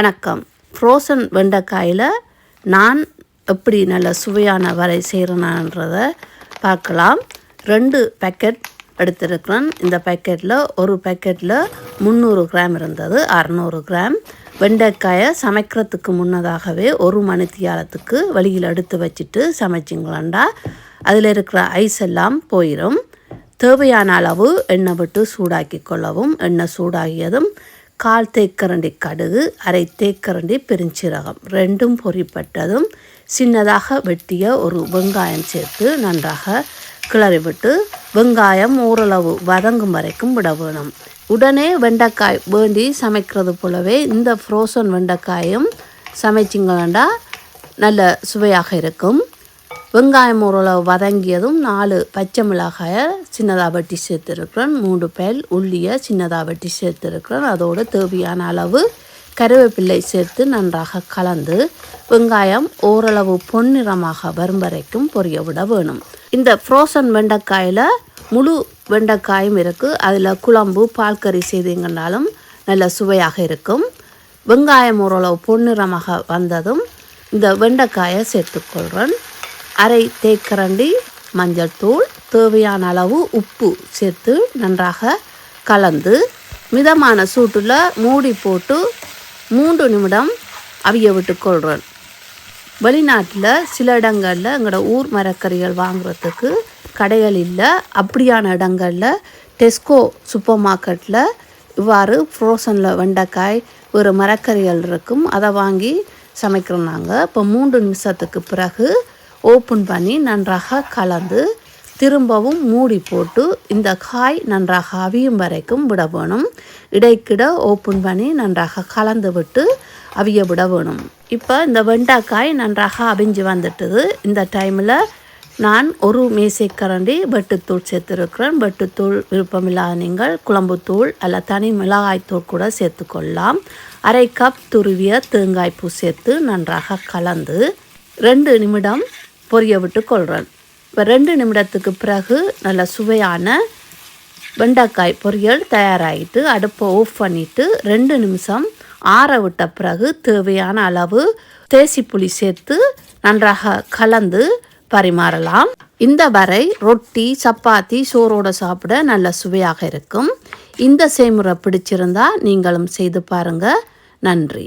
வணக்கம். ஃப்ரோசன் வெண்டைக்காயில் நான் எப்படி நல்ல சுவையான வரை செய்கிறேனான்றதை பார்க்கலாம். ரெண்டு பேக்கெட் எடுத்திருக்கிறேன். இந்த பேக்கெட்டில் ஒரு பேக்கெட்டில் முந்நூறு கிராம் இருந்தது அறநூறு கிராம் வெண்டைக்காயை சமைக்கிறதுக்கு முன்னதாகவே ஒரு மணித்தியாலத்துக்கு வழியில் எடுத்து வச்சுட்டு சமைச்சிங்களாண்டா. அதில் இருக்கிற ஐஸ் எல்லாம் போயிடும் தேவையான அளவு எண்ணெய் விட்டு சூடாக்கி கொள்ளவும் எண்ணெய் சூடாகியதும் கால் தேக்கரண்டி கடுகு அரை தேக்கரண்டி பெருஞ்சீரகம். ரெண்டும் பொறிப்பட்டதும் சின்னதாக வெட்டிய ஒரு வெங்காயம் சேர்த்து நன்றாக கிளறிவிட்டு வெங்காயம் ஓரளவு வதங்கும் வரைக்கும் விட வேணும். உடனே வெண்டைக்காய் வேண்டி சமைக்கிறது போலவே இந்த ஃப்ரோசன் வெண்டைக்காயும் வேண்டா நல்ல சுவையாக இருக்கும். வெங்காயம் ஓரளவு வதங்கியதும் நாலு பச்சை மிளகாயை சின்னதாக வெட்டி சேர்த்துருக்குறேன். மூணு பேல் உள்ளியை சின்னதாக வெட்டி சேர்த்துருக்குறேன். அதோட தேவையான அளவு கருவேப்பிள்ளை சேர்த்து நன்றாக கலந்து வெங்காயம் ஓரளவு பொன்னிறமாக வரும் வரைக்கும் பொரிய விட வேணும். இந்த ஃப்ரோசன் வெண்டைக்காயில் முழு வெண்டைக்காயும் இருக்குது அதில் குழம்பு பால்கறி செய்தீங்கன்னாலும் நல்ல சுவையாக இருக்கும். வெங்காயம் ஓரளவு பொன்னிறமாக வந்ததும் இந்த வெண்டைக்காயை சேர்த்துக்கொள்கிறேன் அரை தேக்கரண்டி மஞ்சள் தூள் தேவையான அளவு உப்பு சேர்த்து நன்றாக கலந்து மிதமான சூட்டில் மூடி போட்டு மூன்று நிமிடம் அவிய விட்டு கொள்கிறேன் வெளிநாட்டில் சில இடங்களில் எங்களோட ஊர் மரக்கறிகள் வாங்குறதுக்கு கடைகள் இல்லை. அப்படியான இடங்களில் டெஸ்கோ சூப்பர் மார்க்கெட்டில் இவ்வாறு ஃப்ரோசனில் வெண்டைக்காய் ஒரு மரக்கறிகள் இருக்கும். அதை வாங்கி சமைக்கிறோம் நாங்கள் இப்போ மூன்று நிமிஷத்துக்கு பிறகு ஓப்பன் பண்ணி நன்றாக கலந்து திரும்பவும் மூடி போட்டு இந்த காய் நன்றாக அவியும் வரைக்கும் விட வேணும். இடைக்கிட ஓப்பன் பண்ணி நன்றாக கலந்து விட்டு அவிய விட வேணும். இப்போ இந்த வெண்டைக்காய் நன்றாக அவிஞ்சு வந்துட்டுது. இந்த டைமில் நான் ஒரு மேசைக்கரண்டி வெட்டுத்தூள் சேர்த்துருக்கிறேன். வெட்டுத்தூள் விருப்பமில்லாத நீங்கள் குழம்புத்தூள் அல்ல தனி மிளகாய்த்தூள் கூட சேர்த்துக்கொள்ளலாம் அரை கப் துருவிய தேங்காய்ப்பூ சேர்த்து நன்றாக கலந்து ரெண்டு நிமிடம் பொரிய விட்டு கொள்கிறேன் இப்போ ரெண்டு நிமிடத்துக்கு பிறகு நல்ல சுவையான வெண்டைக்காய் பொரியல் தயாராகிட்டு அடுப்பை ஆஃப் பண்ணிவிட்டு ரெண்டு நிமிஷம் ஆற விட்ட பிறகு தேவையான அளவு தேசி புளி சேர்த்து நன்றாக கலந்து பரிமாறலாம். இந்த வரை ரொட்டி சப்பாத்தி சோறோடு சாப்பிட நல்ல சுவையாக இருக்கும். இந்த செய்முறை பிடிச்சிருந்தா நீங்களும் செய்து பாருங்கள் நன்றி.